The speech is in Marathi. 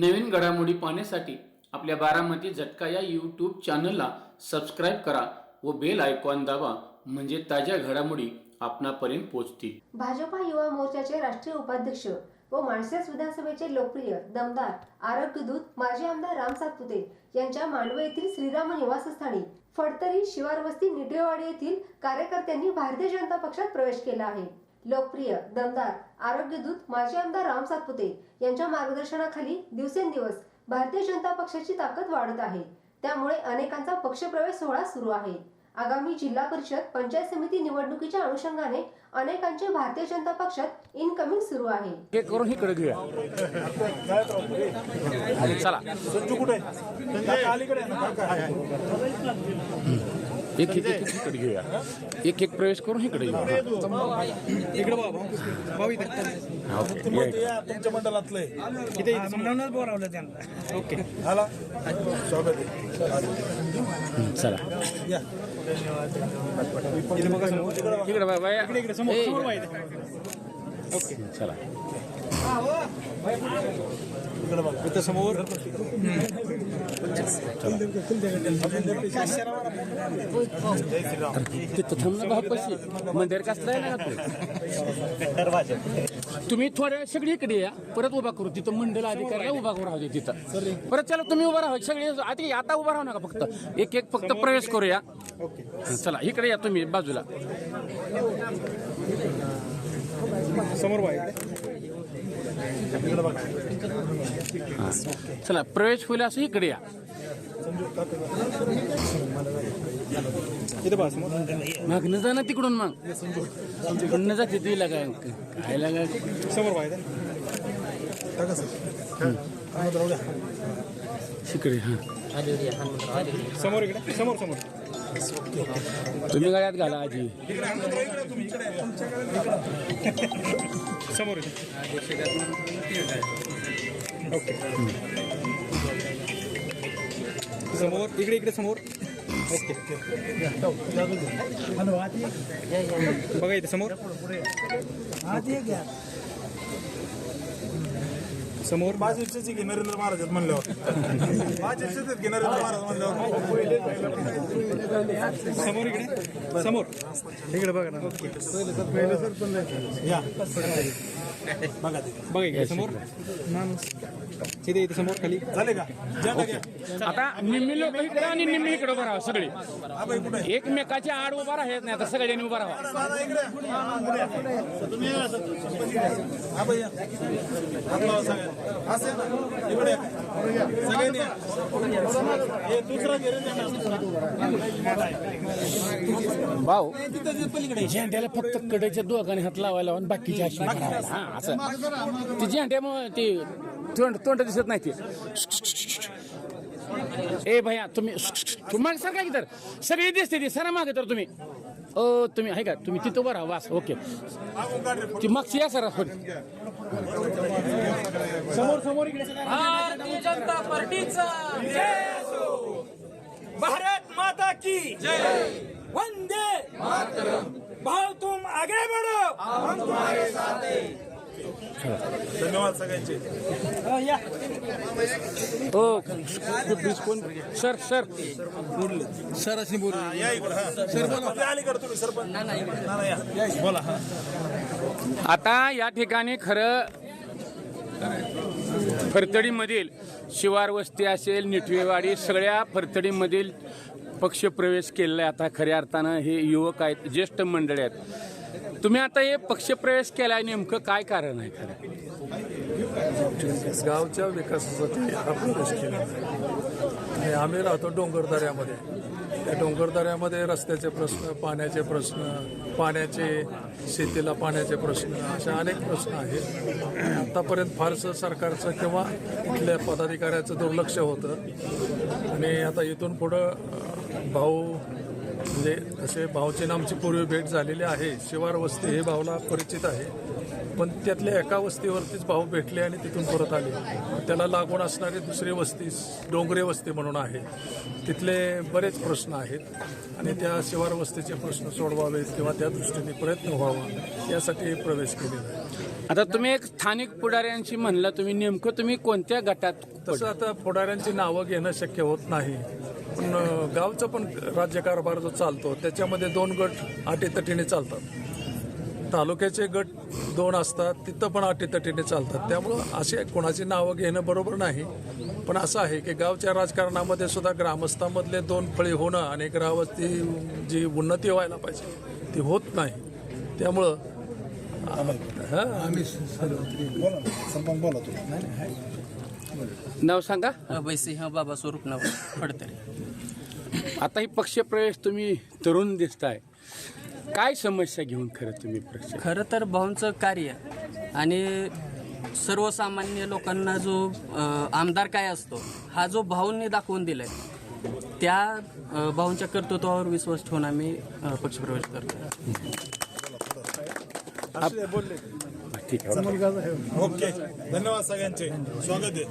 नवीन घडामोडी पाहण्यासाठी आपल्या बारामती झटका या यूट्यूब चॅनलला सबस्क्राईब करा व बेल आयकॉन दाबा म्हणजे ताज्या घडामोडी आपणापर्यंत पोहोचतील. भाजपा युवा मोर्चाचे राष्ट्रीय उपाध्यक्ष व माळशिरस विधानसभेचे लोकप्रिय दमदार आरोग्यदूत माजी आमदार राम सातपुते यांच्या मांडवे येथील श्रीराम निवासस्थानी फडतरी शिवारवस्ती निटेवाडी येथील कार्यकर्त्यांनी भारतीय जनता पक्षात प्रवेश केला आहे. लोकप्रिय दमदार आरोग्यदूत माजी आमदार राम सातपुते यांच्या मार्गदर्शनाखाली दिवसेंदिवस भारतीय जनता पक्षाची ताकद वाढत आहे. त्यामुळे अनेकांचा पक्षप्रवेश सोहळा सुरू आहे. आगामी जिल्हा परिषद पंचायत समिती निवडणुकीच्या अनुषंगाने अनेकांचे भारतीय जनता पक्षात इनकमिंग सुरू आहे. हे करून इकडे घेऊया. चला. कुठे एक एक एक इकडे घेऊया. एक एक प्रवेश करून इकडे घेऊया इकडे हा, ओके या इकडे. तुमच्या मंडळातलं. म्हणूनच बोलावलं त्यांना. ओके. आला. स्वागत आहे. चला. या. बघा. इकडे. इकडे इकडे ए, बघा इथे. ओके चला. इकडे समोर तिथं मंदिर कसलं आहे ना तुम्ही थोड्या सगळी इकडे या. परत उभा करू. तिथं मंडल अधिकाऱ्याला उभा करू राहू दे तिथं. परत चला तुम्ही उभा राहा. सगळे आधी आता उभा राहू नका फक्त. एक एक फक्त प्रवेश करूया. चला इकडे या तुम्ही बाजूला. समोर बघा हा. चला प्रवेश होईल असं इकडे या. मागणं जा ना तिकडून मग. तिकडनं जाते तुला काय खायला काय. समोर द्या इकडे हा. समोर इकडे समोर समोर. तुम्ही गळ्यात घाला आजी. समोर ओके. समोर इकडे इकडे समोर. ओके. बघा इथे समोर. समोर. माझी इच्छाच की नरेंद्र महाराज म्हणल्यावर. माझी इच्छाच की नरेंद्र महाराज म्हणल्यावर. समोर इकडे समोर इकडे बघा ना बघा बघा इकडे समोर. इथे इथे समोर खाली झाले का घ्या आता निम्मी लोक इकडे आणि निम्मी इकडे उभा राहा सगळे आबाई कुठे एकमेकाच्या आड उभा राहत नाही आता सगळ्यांनी उभा राहा दादा इकडे तुम्ही या, सरपंच या. आबाई या. हात लावा सगळ्यांना. असं आहे ना? इकडे या. सगळ्यांनी या. हे दुसरा घे रे त्यांना, दुसरा. भाऊ झेंड्याला फक्त कडेच्या दोघांनी हात लावायला आणि बाकीच्या अशी. हा असं ते झेंड्यामुळे ते तोंड तोंड दिसत नाही ते. ए भैया तुम्ही तुम्ही मागे सर काय तर सगळी दिसते ती सरा मागे तर तुम्ही. ओ तुम्ही आहे का? तुम्ही तिथं उभं राहा वास ओके. ती मागची या सर समोर समोर इकडे भारतीय जनता पार्टीचा. भारत माता की वंदे भाव तुम आगे बढ़ो. धन्यवाद सगळ्यांचे. कोण सर सर. हा, या इकडे हा. सरपंच अलीकडे तुम्ही सरपंच. ना, ना, या. या, बोला हा. आता या ठिकाणी खरं फरतडीमधील शिवार वस्ती असेल निटवेवाडी सगळ्या फरतडीमधील पक्षप्रवेश केलेला आहे. आता खऱ्या अर्थानं हे युवक आहेत ज्येष्ठ मंडळी आहेत. तुम्ही आता हे पक्षप्रवेश केलाय नेमकं काय कारण आहे खरं? गावच्या विकासासाठी हा प्रवेश केला. आणि आम्ही राहतो डोंगरदऱ्यामध्ये त्या डोंगरदऱ्यामध्ये रस्त्याचे प्रश्न पाण्याचे प्रश्न पाण्याचे शेतीला पाण्याचे प्रश्न असे अनेक प्रश्न आहेत. आतापर्यंत फारसं सरकारचं किंवा इथल्या पदाधिकाऱ्याचं दुर्लक्ष होतं. आणि आता इथून पुढं भाऊ म्हणजे तसे भाऊची आमची पूर्वी भेट झालेली आहे. शिवार वस्ती हे भाऊला परिचित आहे. पण त्यातल्या एका वस्तीवरतीच भाऊ भेटले आणि तिथून परत आले. त्याला लागून असणारी दुसरी वस्ती डोंगरे वस्ती म्हणून आहे. तिथले बरेच प्रश्न आहेत आणि त्या शिवार वस्तीचे प्रश्न सोडवावेत किंवा त्या दृष्टीने प्रयत्न व्हावा यासाठी प्रवेश केलेला आहे. आता तुम्ही एक स्थानिक पुढाऱ्यांशी म्हणला तुम्ही नेमकं तुम्ही कोणत्या गटात तसं आता पुढाऱ्यांची नावं घेणं शक्य होत नाही. पण गावचा पण राज्यकारभार जो चालतो त्याच्यामध्ये दोन गट अटीतटीने चालतात. तालुक्याचे गट दोन असतात तिथं पण अटीतटीने चालतात. त्यामुळं असे कोणाची नावं घेणं बरोबर नाही. पण असं आहे की गावच्या राजकारणामध्ये सुद्धा ग्रामस्थांमधले दोन फळी होणं आणि गावाची जी उन्नती व्हायला पाहिजे ती होत नाही. त्यामुळं हां? आम्ही नाव सांगा. अभयसिंह बाबा स्वरूप नाव फडतरे आता ही पक्षप्रवेश तुम्ही तरुण दिसताय. काय समस्या घेऊन खरं तुम्ही पक्ष? खरं तर भाऊंचं कार्य आणि सर्वसामान्य लोकांना जो अ, आमदार काय असतो हा जो भाऊंनी दाखवून दिलाय त्या अ, भाऊंच्या कर्तृत्वावर विश्वास ठेवून आम्ही अ, पक्षप्रवेश करतो ठीक आहे ओके. धन्यवाद सगळ्यांचे. स्वागत आहे.